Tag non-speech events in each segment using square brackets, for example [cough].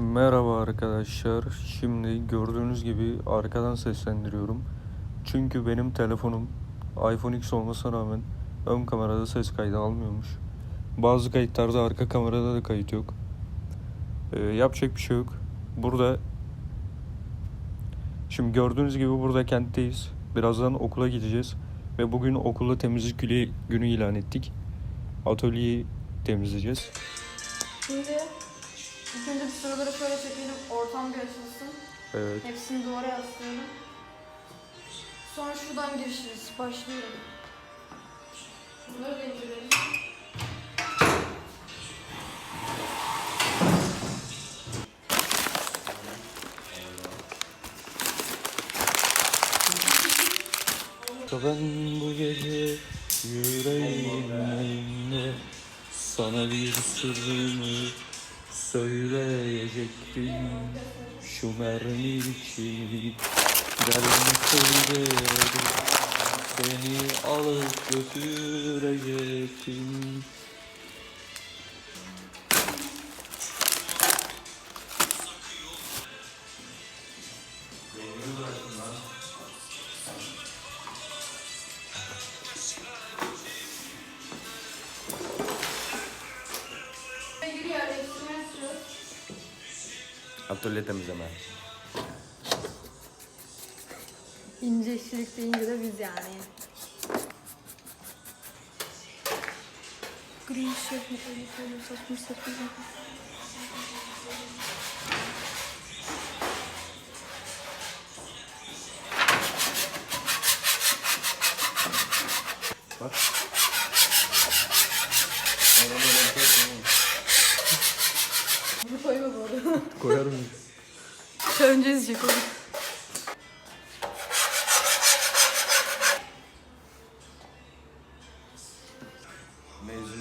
Merhaba arkadaşlar. Şimdi gördüğünüz gibi arkadan seslendiriyorum. Çünkü benim telefonum iPhone X olmasına rağmen ön kamerada ses kaydı almıyormuş. Bazı kayıtlarda arka kamerada da kayıt yok. Ee, yapacak bir şey yok. Burada Şimdi gördüğünüz gibi burada kentteyiz. Birazdan okula gideceğiz. Ve bugün okulda temizlik günü, günü ilan ettik. Atölyeyi temizleyeceğiz. Şimdi ilk önce bir sıraları şöyle çekelim. Ortam bir açılsın. Evet. Hepsini duvara yaslayalım. Sonra şuradan girişiriz. Başlayalım. Bunları da indirelim. Ben bu gece yüreğimle sana bir sırrımı söyleyecektim Şu mermi için. Derdimi söyleyerek seni alıp götürecektim Atölye temizleme. İnce işçilik deyince de biz yani. Gri şef mi öyle saçma sapan. Bak. Bunu koyma bu arada. Koyarım. Önce izleyecek onu.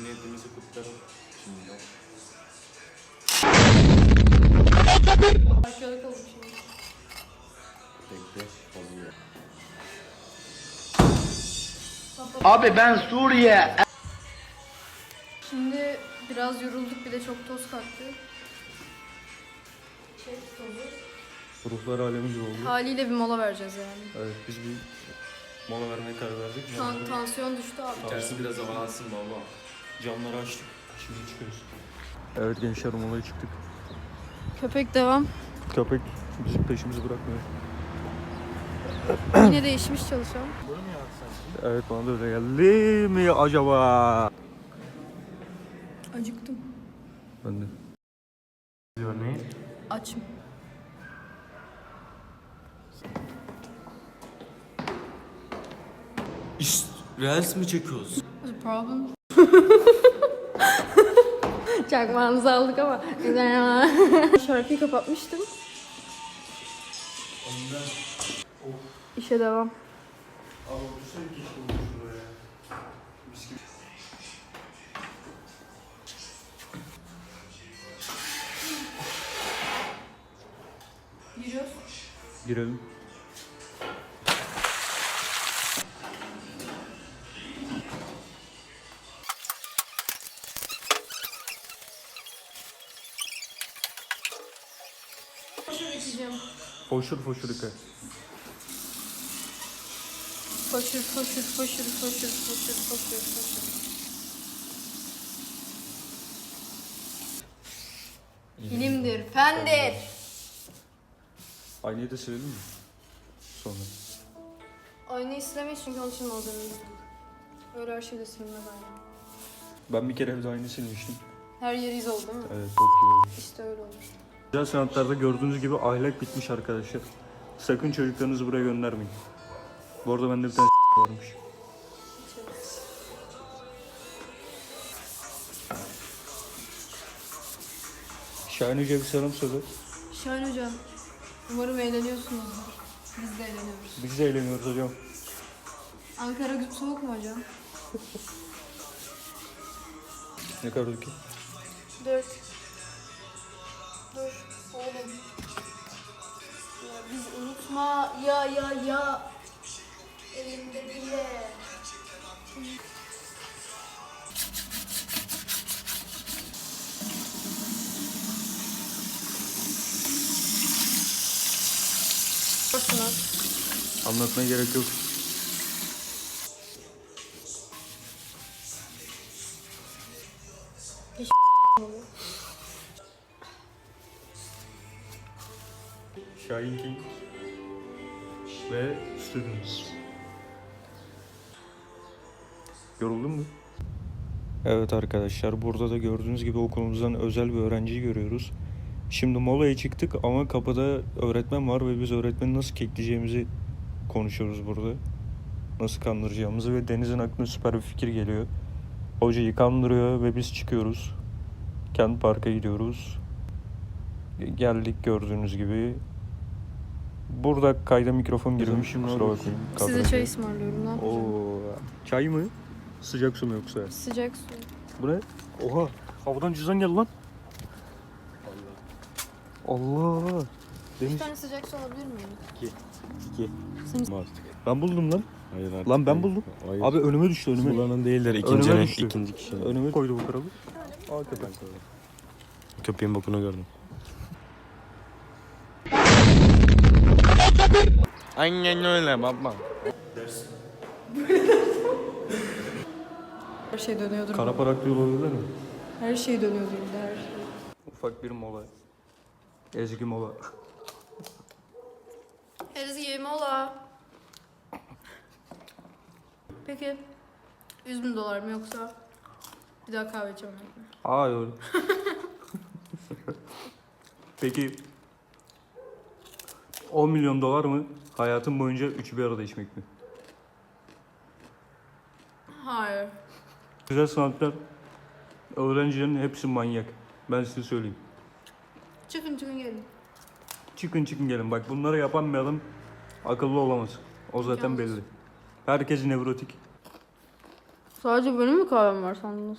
Mezuniyetimizi kutlarım. Şimdi yok. Aşağıda kalmış şimdi. Bekle. Oluyor. Abi ben Suriye Şimdi biraz yorulduk bir de çok toz kalktı. Çek tozu. Ruhlar alemi gibi oldu. Haliyle bir mola vereceğiz yani. Evet biz bir mola vermeye karar verdik. Tan tansiyon düştü abi. İçerisi biraz hava alsın baba. Camları açtık. Şimdi çıkıyoruz. Evet gençler molaya çıktık. Köpek devam. Köpek bizim peşimizi bırakmıyor. Yine değişmiş çalışan. Evet bana da öyle geldi mi acaba? Acıktım. Ben de. Diyor ne? Açım. İşte Reels mi çekiyoruz? Problem? [laughs] Çakmağınızı aldık ama. [laughs] Şarkıyı kapatmıştım. İşe devam. Giriyoruz. Girelim. Foşur foşur yıka. Foşur, foşur, foşur, foşur, foşur, foşur, foşur. İlimdir, fendir. Aynayı da silelim mi? Sonra. Aynayı silemeyiz çünkü onun için malzememiz yok. Öyle her şeyde silinmez ayna. Ben bir kere evde aynı silmiştim. Her yeri iz oldu değil mi? Evet bok gibi oldu. İşte öyle olur. Güzel sanatlarda gördüğünüz gibi ahlak bitmiş arkadaşlar. Sakın çocuklarınızı buraya göndermeyin. Bu arada bende bir tane [laughs] varmış. Şahin Hoca'ya bir selam söyle. Şahin hocam, umarım eğleniyorsunuzdur. Biz de eğleniyoruz. Biz de eğleniyoruz hocam. Ankara gü- soğuk mu hocam? Ne kadar ki? Dört. Dur oğlum. Ya biz unutma ya ya ya. Elimde bile. Nasılsınız? Anlatmaya gerek yok. Teşekkür. Şahin King ve Students. Yoruldun mu? Evet arkadaşlar burada da gördüğünüz gibi okulumuzdan özel bir öğrenciyi görüyoruz. Şimdi molaya çıktık ama kapıda öğretmen var ve biz öğretmeni nasıl kekleyeceğimizi konuşuyoruz burada. Nasıl kandıracağımızı ve Deniz'in aklına süper bir fikir geliyor. Hocayı kandırıyor ve biz çıkıyoruz. Kent Park'a gidiyoruz. Geldik gördüğünüz gibi. Burada kayda mikrofon girmiş. Kusura bakmayın. Size çay ısmarlıyorum. Ne yapacağım? Oo, çay mı? Sıcak su mu yoksa? Sıcak su. Bu ne? Oha, havadan cüzdan geldi lan. Allah. Bir Deniz. tane sıcak su alabilir miyim? İki. Ben buldum lan. Hayır artık. Lan ben buldum. Hayır. Abi önüme düştü önüme. Bulanın değiller Önüme ikinci düştü. ikinci kişi. Önüme koydu bu kralı. Aa köpek. Köpeğin bokunu gördüm. Aynen öyle baba. Her şey dönüyordur. Kara paraklı olabilir mi? Her şey dönüyordur her şey. Ufak bir mola. Ezgi mola. Ezgi mola. Peki 100 bin dolar mı yoksa bir daha kahve içemek mi? Hayır. [laughs] Peki 10 milyon dolar mı? Hayatın boyunca üçü bir arada içmek mi? Hayır. Güzel sanatlar öğrencilerin hepsi manyak. Ben size söyleyeyim. Çıkın çıkın gelin. Çıkın çıkın gelin. Bak bunları yapan bir adam akıllı olamaz. O zaten Yalnız. belli. Herkes nevrotik. Sadece benim mi kahvem var sandınız?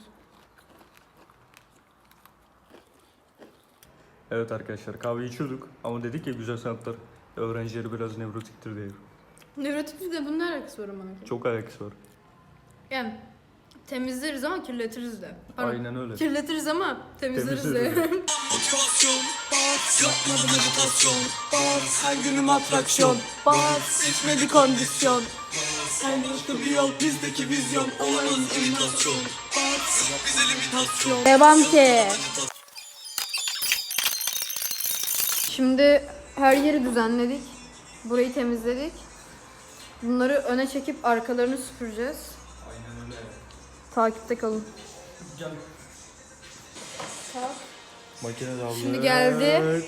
Evet arkadaşlar kahve içiyorduk ama dedik ya güzel sanatlar öğrencileri biraz nevrotiktir diye. Nörotiklikle bunun ne alakası var bana? Çok alakası var. Yani temizleriz ama kirletiriz de. Pardon. Aynen öyle. Kirletiriz ama temizleriz, Temizleriz de. [laughs] Motivasyon, bas, yapmadı meditasyon, bas, her günüm atraksiyon, bas, içmedi kondisyon, her yurtta bir yol, bizdeki vizyon, olayın imitasyon, bas, bize limitasyon. Devam ki. Şimdi her yeri düzenledik. Burayı temizledik. Bunları öne çekip arkalarını süpüreceğiz. Aynen öyle. Takipte kalın. Makine de aldık. Şimdi geldi.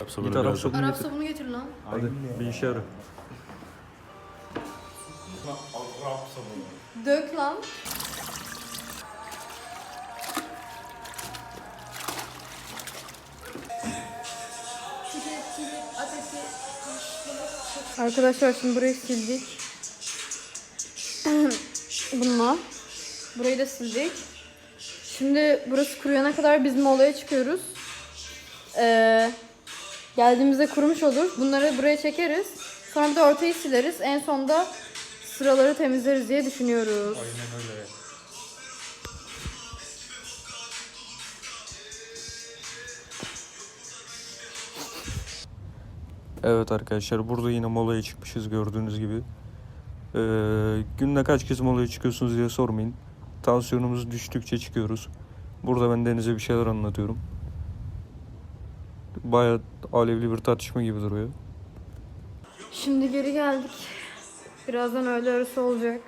Git Arap sabunu Arap getir. sabunu getir lan. Hadi bir işe yara. Dök lan. Arkadaşlar şimdi burayı sildik. [clears throat] Bununla. Burayı da sildik. Şimdi burası kuruyana kadar biz molaya çıkıyoruz. Ee, geldiğimizde kurumuş olur. Bunları buraya çekeriz. Sonra bir de ortayı sileriz. En sonda sıraları temizleriz diye düşünüyoruz. Aynen öyle. Evet arkadaşlar burada yine molaya çıkmışız gördüğünüz gibi. Ee, günde kaç kez molaya çıkıyorsunuz diye sormayın. Tansiyonumuz düştükçe çıkıyoruz. Burada ben Deniz'e bir şeyler anlatıyorum. Bayağı alevli bir tartışma gibi duruyor. Şimdi geri geldik. Birazdan öğle arası olacak.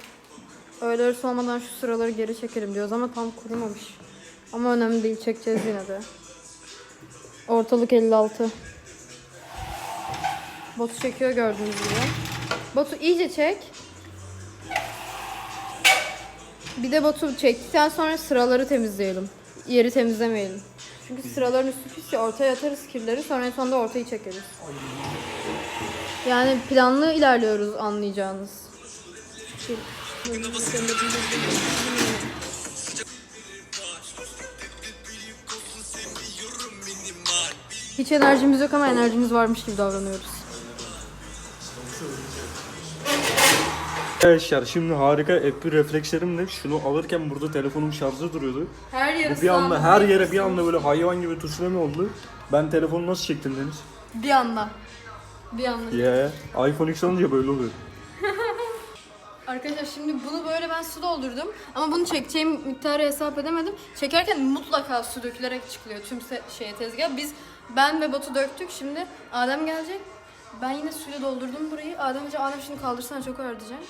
Öğle arası olmadan şu sıraları geri çekelim diyoruz ama tam kurumamış. Ama önemli değil çekeceğiz yine de. Ortalık 56. Botu çekiyor gördüğünüz gibi. Botu iyice çek. Bir de botu çektikten sonra sıraları temizleyelim. Yeri temizlemeyelim. Çünkü sıraların üstü pis ya ortaya atarız kirleri sonra en sonunda ortayı çekeriz. Yani planlı ilerliyoruz anlayacağınız. Hiç enerjimiz yok ama enerjimiz varmış gibi davranıyoruz. Arkadaşlar şimdi harika epi reflekslerimle şunu alırken burada telefonum şarjda duruyordu. Her yeri Bu bir anda her yere bir anda böyle hayvan gibi tuşlama oldu. Ben telefonu nasıl çektim Deniz? Bir anda. Bir anda. Ya iPhone X alınca böyle oluyor. [laughs] Arkadaşlar şimdi bunu böyle ben su doldurdum. Ama bunu çekeceğim miktarı hesap edemedim. Çekerken mutlaka su dökülerek çıkıyor tüm şeye tezgah. Biz ben ve Batu döktük. Şimdi Adem gelecek. Ben yine suyla doldurdum burayı. Adem diyecek Adem şunu kaldırsana çok ağır diyeceğim.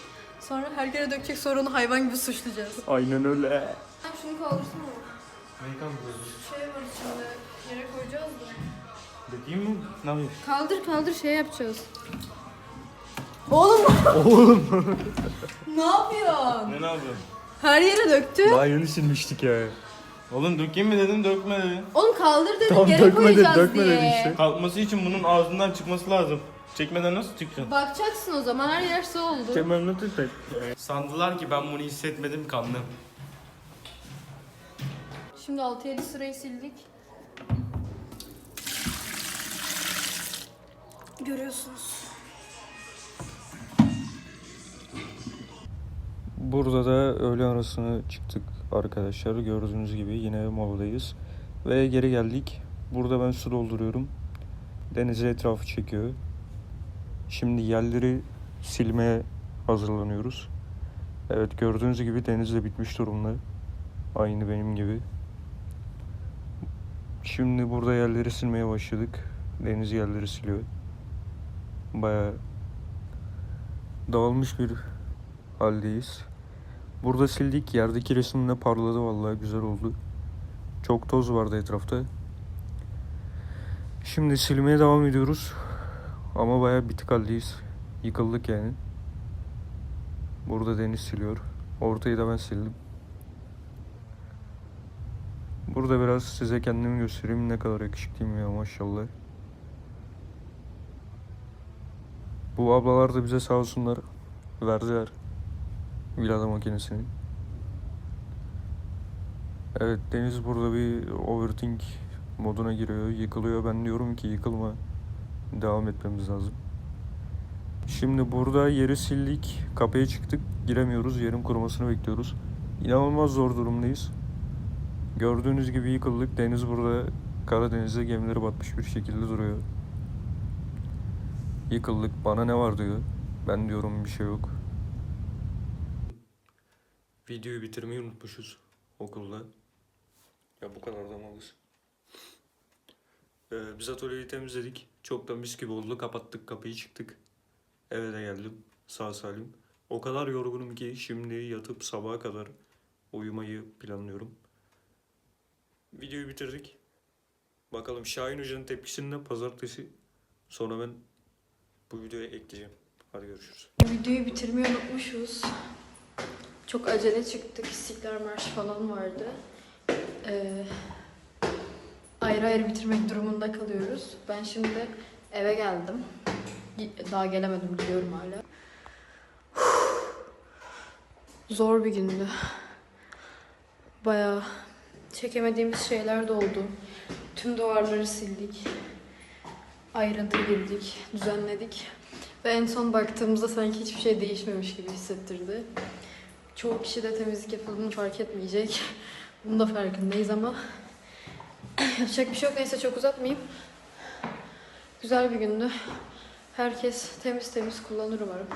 Sonra her kere dökecek sonra onu hayvan gibi suçlayacağız. Aynen öyle. Adem şunu kaldırsana. Şey var içinde yere koyacağız da. Dökeyim mi? Ne yapayım? Kaldır kaldır şey yapacağız. Oğlum [laughs] Oğlum ne yapıyorsun? Ne ne yapıyorsun? Her yere döktü. daha yeni silmiştik ya. Oğlum dökeyim mi dedim dökme dedi. Oğlum kaldır dedi Tamam, geri dökme dedi, koyacağız dökme diye. dedi işte. Kalkması için bunun ağzından çıkması lazım. Çekmeden nasıl çıkacaksın? Bakacaksın o zaman her yer su oldu. Kemerle tut Sandılar ki ben bunu hissetmedim kandım. Şimdi 6-7 sırayı sildik. Görüyorsunuz. Burada da öğle arasına çıktık arkadaşlar. Gördüğünüz gibi yine moladayız. Ve geri geldik. Burada ben su dolduruyorum. Denize etrafı çekiyor. Şimdi yerleri silmeye hazırlanıyoruz. Evet gördüğünüz gibi deniz de bitmiş durumda. Aynı benim gibi. Şimdi burada yerleri silmeye başladık. Deniz yerleri siliyor. Baya dağılmış bir haldeyiz. Burada sildik. Yerdeki resim de parladı vallahi güzel oldu. Çok toz vardı etrafta. Şimdi silmeye devam ediyoruz. Ama bayağı bitik haldeyiz. Yıkıldık yani. Burada Deniz siliyor. Ortayı da ben sildim. Burada biraz size kendimi göstereyim ne kadar yakışıklıyım ya maşallah. Bu ablalar da bize sağ olsunlar verdiler Vilada makinesini. Evet Deniz burada bir overthink moduna giriyor. Yıkılıyor. Ben diyorum ki yıkılma. Devam etmemiz lazım. Şimdi burada yeri sildik. Kapıya çıktık. Giremiyoruz. Yerin kurumasını bekliyoruz. İnanılmaz zor durumdayız. Gördüğünüz gibi yıkıldık. Deniz burada Karadeniz'de gemileri batmış bir şekilde duruyor. Yıkıldık. Bana ne var diyor. Ben diyorum bir şey yok. Videoyu bitirmeyi unutmuşuz okulda. Ya bu kadar da malız. Ee, biz atölyeyi temizledik. Çok da mis gibi oldu. Kapattık kapıyı çıktık. Eve de geldim. Sağ salim. O kadar yorgunum ki şimdi yatıp sabaha kadar uyumayı planlıyorum. Videoyu bitirdik. Bakalım Şahin Hoca'nın tepkisini de pazartesi sonra ben bu videoya ekleyeceğim. Hadi görüşürüz. Videoyu bitirmeyi unutmuşuz. Çok acele çıktık. İstiklal Marşı falan vardı. Ee, ayrı ayrı bitirmek durumunda kalıyoruz. Ben şimdi eve geldim. Daha gelemedim biliyorum hala. [sighs] Zor bir gündü. Bayağı çekemediğimiz şeyler de oldu. Tüm duvarları sildik. Ayrıntı girdik, düzenledik. Ve en son baktığımızda sanki hiçbir şey değişmemiş gibi hissettirdi. Çoğu kişi de temizlik yapıldığını fark etmeyecek. [laughs] Bunun da farkındayız ama [laughs] yapacak bir şey yok. Neyse çok uzatmayayım. Güzel bir gündü. Herkes temiz temiz kullanır umarım.